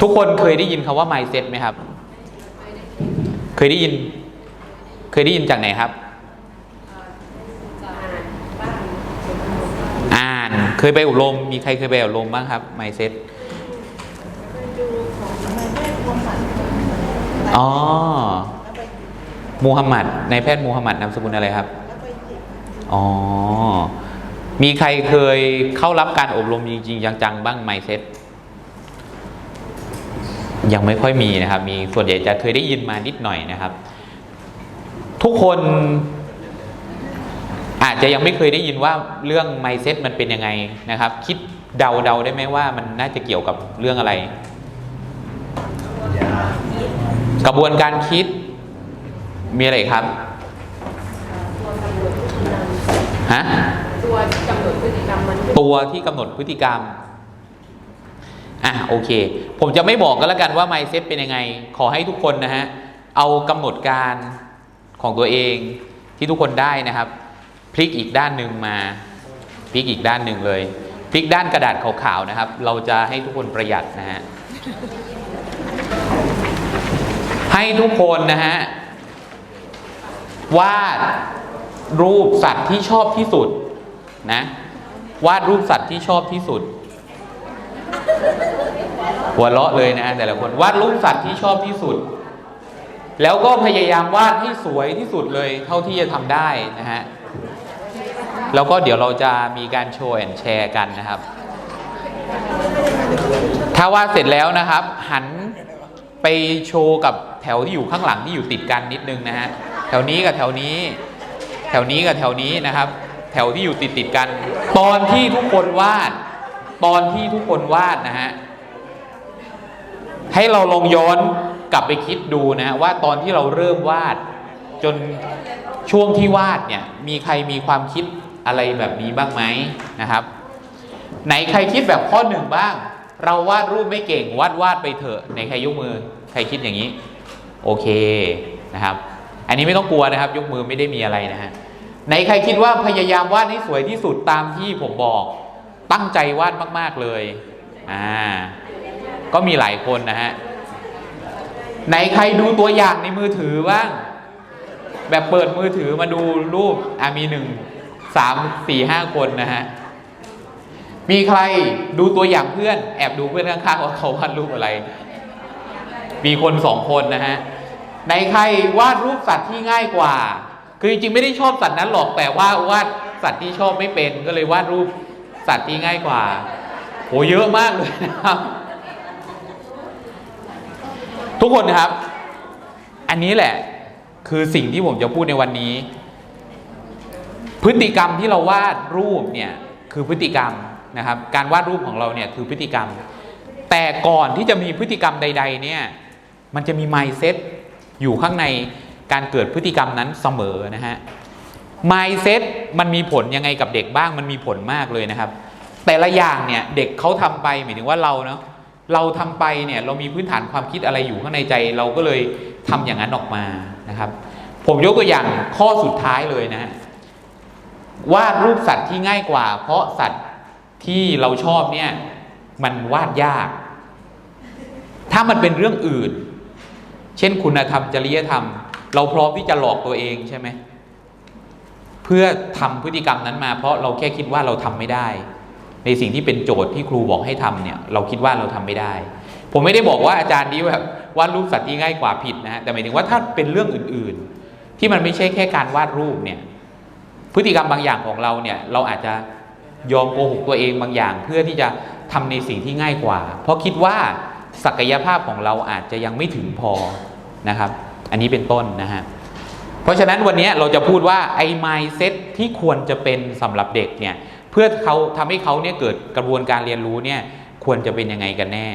ทุกคนเคยได้ยินคำว่า mindset ไหมครับ เคยได้ยิน เคยได้ยินจากไหนครับ อ่าน เคยไปอบรม มีใครเคยไปอบรมบ้างครับ mindset อ๋อมูฮัมหมัดนายแพทย์มูฮัมหมัดนามสกุลอะไรครับ อ๋อ มีใครเคยเข้ารับการอบรมจริง ๆ จังๆ บ้าง mindset ยังไม่ค่อยมีนะครับ มีส่วนใหญ่จะเคยได้ยินมานิดหน่อยนะครับ ทุกคนอาจจะยังไม่เคยได้ยินว่าเรื่อง mindset มันเป็นยังไงนะครับ คิดเดาเดาได้ไหมว่ามันน่าจะเกี่ยวกับเรื่องอะไร กระบวนการคิดมีอะไรอีกครับฮะตัวกำหนดพฤติกรรมมันตัวที่กำหนดพฤติกรรม อะโอเค ผมจะไม่บอกก็แล้วกันว่า mindset เป็นยังไง ขอให้ทุกคนนะฮะ เอากำหนดการของตัวเองที่ทุกคนได้นะครับ พลิกอีกด้านหนึ่งมา พลิกอีกด้านหนึ่งเลย พลิกด้านกระดาษขาวๆนะครับ เราจะให้ทุกคนประหยัดนะฮะ ให้ทุกคนนะฮะวาดรูปสัตว์ที่ชอบที่สุดนะ วาดรูปสัตว์ที่ชอบที่สุด หัวเราะเลยนะแต่ละคนวาดรูปสัตว์ที่ชอบที่สุด แล้วก็พยายามวาดให้สวยที่สุดเลยเท่าที่จะทำได้นะฮะแล้วก็เดี๋ยวเราจะมีการโชว์แอนแชร์กันนะครับ ถ้าวาดเสร็จแล้วนะครับ หันไปโชว์กับแถวที่อยู่ข้างหลังที่อยู่ติดกันนิดนึงนะฮะแถวนี้กับแถวนี้ แถวนี้กับแถวนี้นะครับ แถวที่อยู่ติดติดกัน ตอนที่ทุกคนวาด ตอนที่ทุกคนวาดนะฮะ ให้เราลองย้อนกลับไปคิดดูนะว่าตอนที่เราเริ่มวาด จนช่วงที่วาดเนี่ยมีใครมีความคิดอะไรแบบนี้บ้างไหมนะครับ ไหนใครคิดแบบข้อหนึ่งบ้าง เราวาดรูปไม่เก่งวาดวาดไปเถอะในใครยกมือ ใครคิดอย่างนี้ โอเคนะครับ อันนี้ไม่ต้องกลัวนะครับ ยกมือไม่ได้มีอะไรนะฮะไหนใครคิดว่าพยายามวาดให้สวยที่สุดตามที่ผมบอก ตั้งใจวาดมาก ๆเลยอ่า ก็มีหลายคนนะฮะไหนใครดูตัวอย่างในมือถือบ้าง แบบเปิดมือถือมาดูรูปอะมีหนึ่งสามสี่ห้าคนนะฮะมีใครดูตัวอย่างเพื่อน แอบดูเพื่อนข้างๆว่าเขาวาดรูปอะไร มีคนสองคนนะฮะในใครวาดรูปสัตว์ที่ง่ายกว่า คือจริงๆไม่ได้ชอบสัตว์นั้นหรอกแต่ว่าวาดสัตว์ที่ชอบไม่เป็นก็เลยวาดรูปสัตว์ที่ง่ายกว่าโหเยอะมากเลยนะครับ ทุกคนนะครับ อันนี้แหละคือสิ่งที่ผมจะพูดในวันนี้ พฤติกรรมที่เราวาดรูปเนี่ยคือพฤติกรรมนะครับ การวาดรูปของเราเนี่ยคือพฤติกรรม แต่ก่อนที่จะมีพฤติกรรมใด ๆ เนี่ย มันจะมี mindset อยู่ข้างในการเกิดพฤติกรรมนั้นเสมอนะฮะ mindset มันมีผลยังไงกับเด็กบ้าง มันมีผลมากเลยนะครับ แต่ละอย่างเนี่ยเด็กเขาทำไปหมายถึงว่าเราเนาะ เราทำไปเนี่ยเรามีพื้นฐานความคิดอะไรอยู่ข้างในใจ เราก็เลยทำอย่างนั้นออกมานะครับ ผมยกตัวอย่างข้อสุดท้ายเลยนะวาดรูปสัตว์ที่ง่ายกว่า เพราะสัตว์ที่เราชอบเนี่ยมันวาดยาก ถ้ามันเป็นเรื่องอื่น เช่นคุณธรรมจริยธรรม เราพร้อมที่จะหลอกตัวเองใช่ไหมเพื่อทำพฤติกรรมนั้นมา เพราะเราแค่คิดว่าเราทำไม่ได้ ในสิ่งที่เป็นโจทย์ที่ครูบอกให้ทำเนี่ยเราคิดว่าเราทำไม่ได้ ผมไม่ได้บอกว่าอาจารย์นี้แบบวาดรูปสัตว์ที่ง่ายกว่าผิดนะฮะแต่หมายถึงว่าถ้าเป็นเรื่องอื่นๆ ที่มันไม่ใช่แค่การวาดรูปเนี่ยพฤติกรรมบางอย่างของเราเนี่ยเราอาจจะยอมโกหกตัวเองบางอย่าง เพื่อที่จะทำในสิ่งที่ง่ายกว่า เพราะคิดว่าศักยภาพของเราอาจจะยังไม่ถึงพอนะครับ อันนี้เป็นต้นนะฮะเพราะฉะนั้นวันนี้เราจะพูดว่าไอ้ mindset ที่ควรจะเป็นสำหรับเด็กเนี่ย เพื่อเขาทำให้เขาเนี่ยเกิดกระบวนการเรียนรู้เนี่ยควรจะเป็นยังไงกันแน่